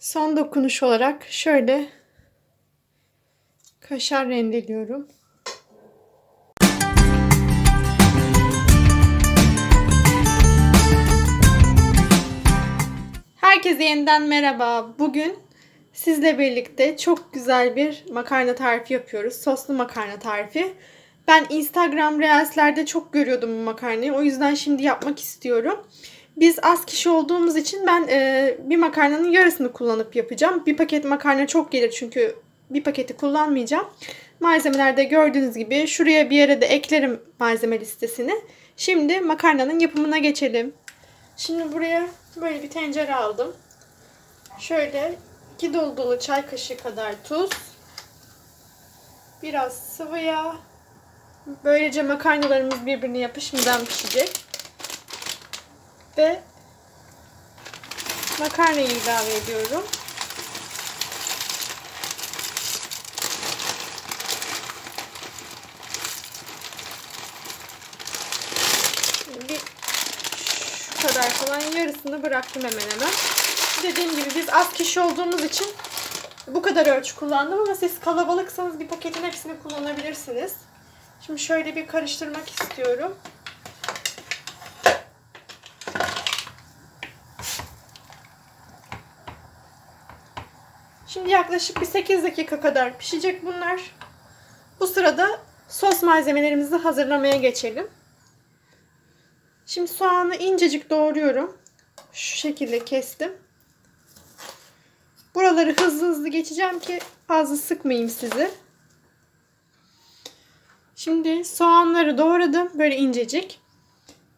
Son dokunuş olarak şöyle kaşar rendeliyorum. Herkese yeniden merhaba. Bugün sizle birlikte çok güzel bir makarna tarifi yapıyoruz. Soslu makarna tarifi. Ben Instagram Reels'lerde çok görüyordum bu makarnayı. O yüzden şimdi yapmak istiyorum. Biz az kişi olduğumuz için ben e, bir makarnanın yarısını kullanıp yapacağım. Bir paket makarna çok gelir çünkü bir paketi kullanmayacağım. Malzemelerde gördüğünüz gibi şuraya bir yere de eklerim malzeme listesini. Şimdi makarnanın yapımına geçelim. Şimdi buraya böyle bir tencere aldım. Şöyle iki dolu dolu çay kaşığı kadar tuz. Biraz sıvı yağ. Böylece makarnalarımız birbirine yapışmadan pişecek. Ve makarnayı ilave ediyorum. Bir şu kadar falan yarısını bıraktım hemen hemen. Dediğim gibi biz az kişi olduğumuz için bu kadar ölçü kullandım ama siz kalabalıksanız bir paketin hepsini kullanabilirsiniz. Şimdi şöyle bir karıştırmak istiyorum. Şimdi yaklaşık bir 8 dakika kadar pişecek bunlar. Bu sırada sos malzemelerimizi hazırlamaya geçelim. Şimdi soğanı incecik doğruyorum. Şu şekilde kestim. Buraları hızlı hızlı geçeceğim ki fazla sıkmayayım sizi. Şimdi soğanları doğradım böyle incecik.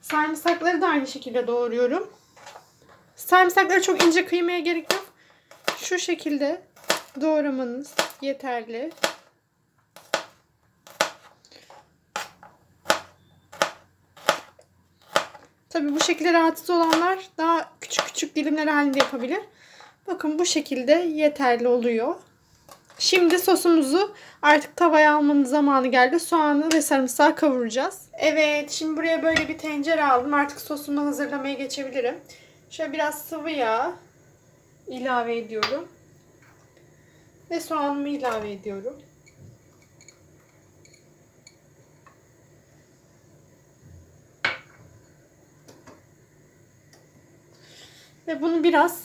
Sarımsakları da aynı şekilde doğruyorum. Sarımsakları çok ince kıymaya gerek yok. Şu şekilde doğramanız yeterli. Tabi bu şekilde rahatsız olanlar daha küçük küçük dilimler halinde yapabilir. Bakın bu şekilde yeterli oluyor. Şimdi sosumuzu artık tavaya almanın zamanı geldi. Soğanı ve sarımsağı kavuracağız. Evet şimdi buraya böyle bir tencere aldım. Artık sosumu hazırlamaya geçebilirim. Şöyle biraz sıvı yağ ilave ediyorum. Ve soğanımı ilave ediyorum. Ve bunu biraz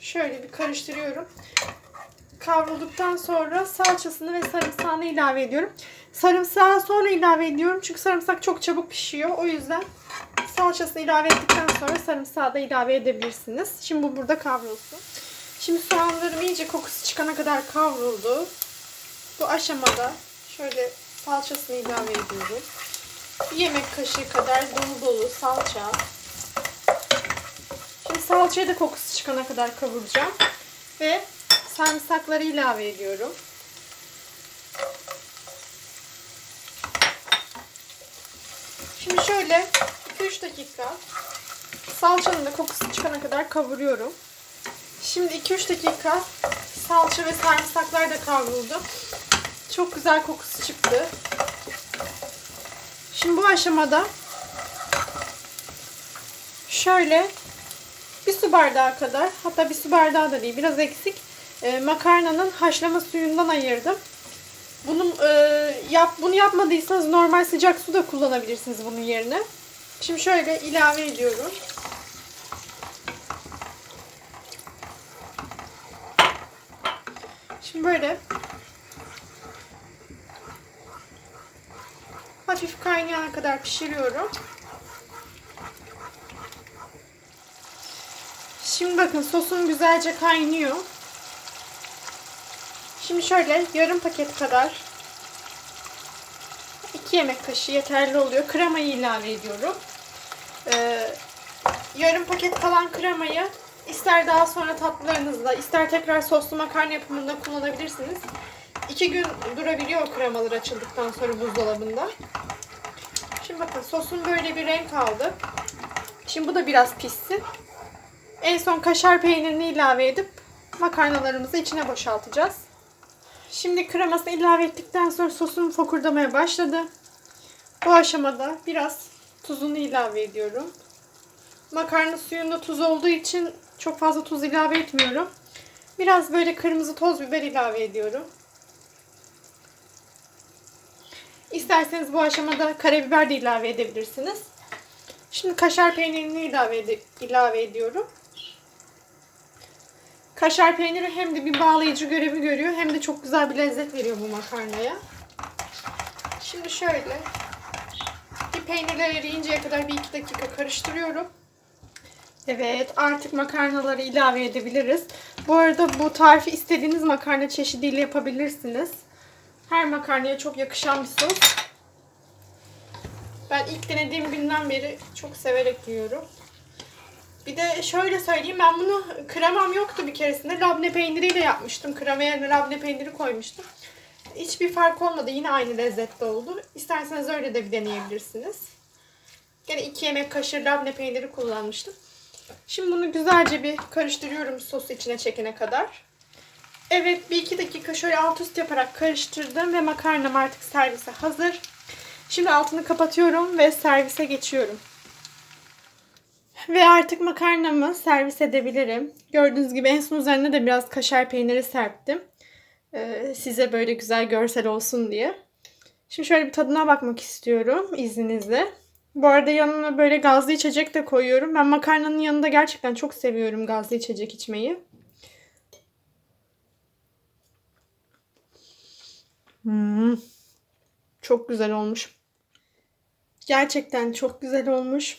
şöyle bir karıştırıyorum. Kavrulduktan sonra salçasını ve sarımsağını ilave ediyorum. Sarımsağı sonra ilave ediyorum. Çünkü sarımsak çok çabuk pişiyor. O yüzden salçasını ilave ettikten sonra sarımsağı da ilave edebilirsiniz. Şimdi bu burada kavrulsun. Şimdi soğanlarım iyice kokusu çıkana kadar kavruldu. Bu aşamada şöyle salçasını ilave ediyorum. Bir yemek kaşığı kadar dolu dolu salça. Şimdi salçayı da kokusu çıkana kadar kavuracağım. Ve sarımsakları ilave ediyorum. Şimdi şöyle 2-3 dakika salçanın da kokusu çıkana kadar kavuruyorum. Şimdi 2-3 dakika salça ve sarımsaklar da kavruldu. Çok güzel kokusu çıktı. Şimdi bu aşamada şöyle bir su bardağı kadar hatta bir su bardağı da değil biraz eksik e, makarnanın haşlama suyundan ayırdım. Bunu e, yap bunu yapmadıysanız normal sıcak su da kullanabilirsiniz bunun yerine. Şimdi şöyle ilave ediyorum. Böyle hafif kaynayana kadar pişiriyorum. Şimdi bakın sosum güzelce kaynıyor. Şimdi şöyle yarım paket kadar 2 yemek kaşığı yeterli oluyor. Kremayı ilave ediyorum. Ee, yarım paket kalan kremayı ister daha sonra tatlılarınızda ister tekrar soslu makarna yapımında kullanabilirsiniz. 2 gün durabiliyor kremalar açıldıktan sonra buzdolabında. Şimdi bakın sosun böyle bir renk aldı. Şimdi bu da biraz pişsin. En son kaşar peynirini ilave edip makarnalarımızı içine boşaltacağız. Şimdi kremasını ilave ettikten sonra sosum fokurdamaya başladı. Bu aşamada biraz tuzunu ilave ediyorum. Makarna suyunda tuz olduğu için çok fazla tuz ilave etmiyorum. Biraz böyle kırmızı toz biber ilave ediyorum. İsterseniz bu aşamada karabiber de ilave edebilirsiniz. Şimdi kaşar peynirini ilave, ed- ilave ediyorum. Kaşar peyniri hem de bir bağlayıcı görevi görüyor hem de çok güzel bir lezzet veriyor bu makarnaya. Şimdi şöyle bir peynirler eriyinceye kadar bir iki dakika karıştırıyorum. Evet artık makarnaları ilave edebiliriz. Bu arada bu tarifi istediğiniz makarna çeşidiyle yapabilirsiniz. Her makarnaya çok yakışan bir sos. Ben ilk denediğim günden beri çok severek yiyorum. Bir de şöyle söyleyeyim ben bunu kremam yoktu bir keresinde. Labne peyniriyle yapmıştım. Krema yerine labne peyniri koymuştum. Hiçbir fark olmadı. Yine aynı lezzette oldu. İsterseniz öyle de bir deneyebilirsiniz. Gene 2 yemek kaşığı labne peyniri kullanmıştım. Şimdi bunu güzelce bir karıştırıyorum sosu içine çekene kadar. Evet bir iki dakika şöyle alt üst yaparak karıştırdım ve makarnam artık servise hazır. Şimdi altını kapatıyorum ve servise geçiyorum. Ve artık makarnamı servis edebilirim. Gördüğünüz gibi en son üzerine de biraz kaşar peyniri serptim. Ee, size böyle güzel görsel olsun diye. Şimdi şöyle bir tadına bakmak istiyorum izninizle. Bu arada yanına böyle gazlı içecek de koyuyorum. Ben makarnanın yanında gerçekten çok seviyorum gazlı içecek içmeyi. Hmm. Çok güzel olmuş. Gerçekten çok güzel olmuş.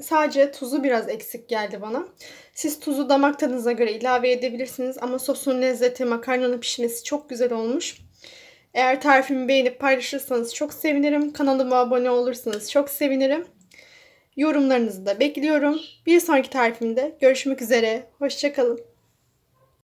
Sadece tuzu biraz eksik geldi bana. Siz tuzu damak tadınıza göre ilave edebilirsiniz ama sosun lezzeti, makarnanın pişmesi çok güzel olmuş. Eğer tarifimi beğenip paylaşırsanız çok sevinirim. Kanalıma abone olursanız çok sevinirim. Yorumlarınızı da bekliyorum. Bir sonraki tarifimde görüşmek üzere. Hoşçakalın.